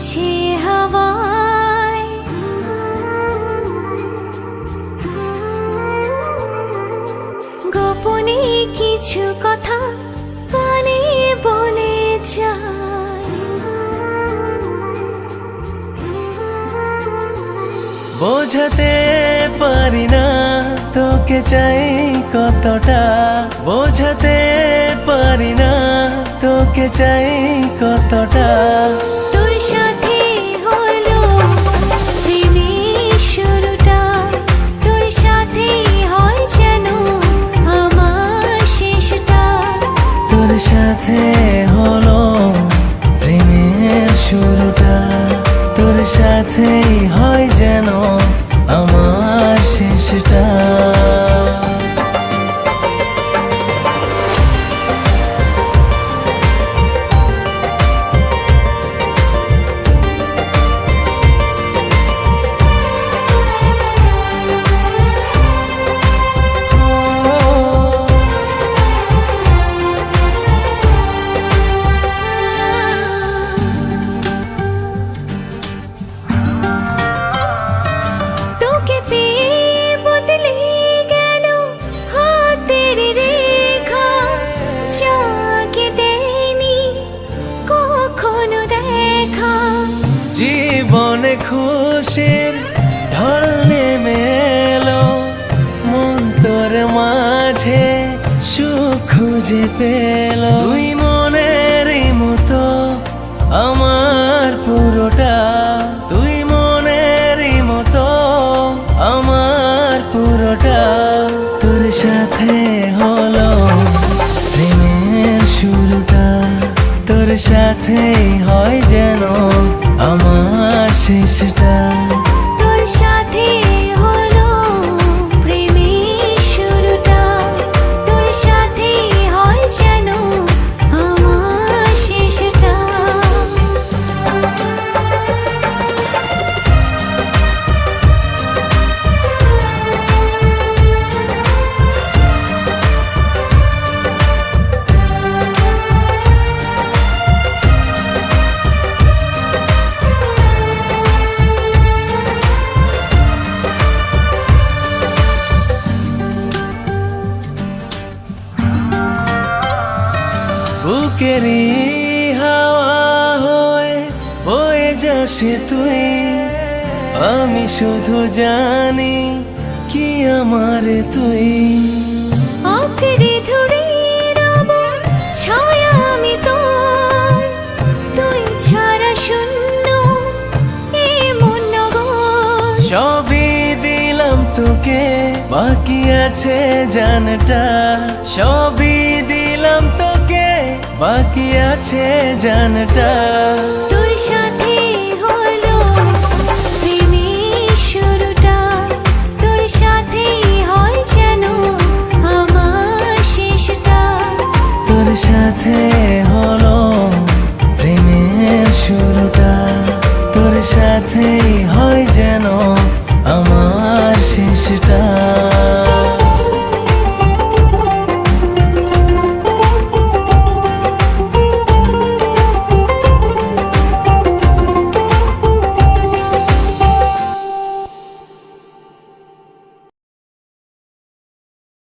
উড়ছে হাওয়ায়। গোপনে কিছু কথা কানে বলে যায়। বোঝাতে পারি না তোকে চাই কতটা। বোঝাতে পারি না তোকে চাই কতটা। জীবনে খুশির ঢল নেমে এলো মন তোর মাঝে, সুখ খুঁজে পেল। তুই মনের মতো আমার পুরোটা তুই মনের মতো আমার পুরোটা তোর সাথে হলো প্রেমের শুরুটা, তোর সাথে হয় যেন আমার শেষটা তোর বুকেরই হাওয়া হয়ে বয়ে যাসে তুই। আমি শুধু জানি কি আমার তুই। আঁকড়ে ধরে রব ছায়া আমি তোর। তুই ছাড়া শূন্য এ মন সবই দিলাম তোকে বাকি আছে জানটা। সবই বাকি আছে জানটা। তোর সাথে হলো প্রেমের শুরুটা। তোর সাথে হয় যেন আমার শেষটা। তোর সাথে হলো প্রেমের শুরুটা। তোর সাথেই হয় যেন আমার শেষটা।